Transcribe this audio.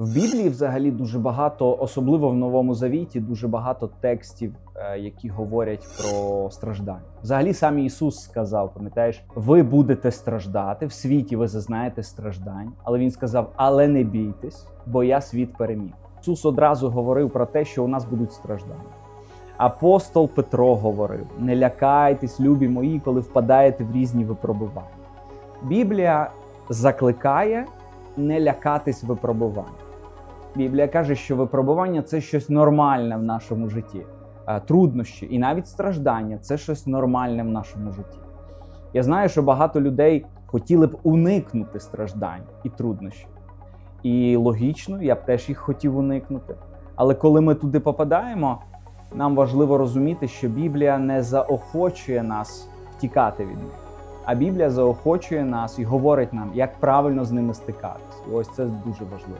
В Біблії взагалі дуже багато, особливо в Новому Завіті, дуже багато текстів, е, які говорять про страждання. Взагалі, сам Ісус сказав, пам'ятаєш, ви будете страждати в світі, ви зазнаєте страждань. Але він сказав: але не бійтесь, бо я світ переміг. Ісус одразу говорив про те, що у нас будуть страждання. Апостол Петро говорив: не лякайтесь, любі мої, коли впадаєте в різні випробування. Біблія закликає не лякатись випробувань. Біблія каже, що випробування це щось нормальне в нашому житті. Е, Труднощі і навіть страждання це щось нормальне в нашому житті. Я знаю, що багато людей хотіли б уникнути страждань і труднощів. І логічно, я б теж їх хотів уникнути. Але коли ми туди попадаємо, нам важливо розуміти, що Біблія не заохочує нас втікати від них. А Біблія заохочує нас і говорить нам, як правильно з ними стикатись. І ось це дуже важливо.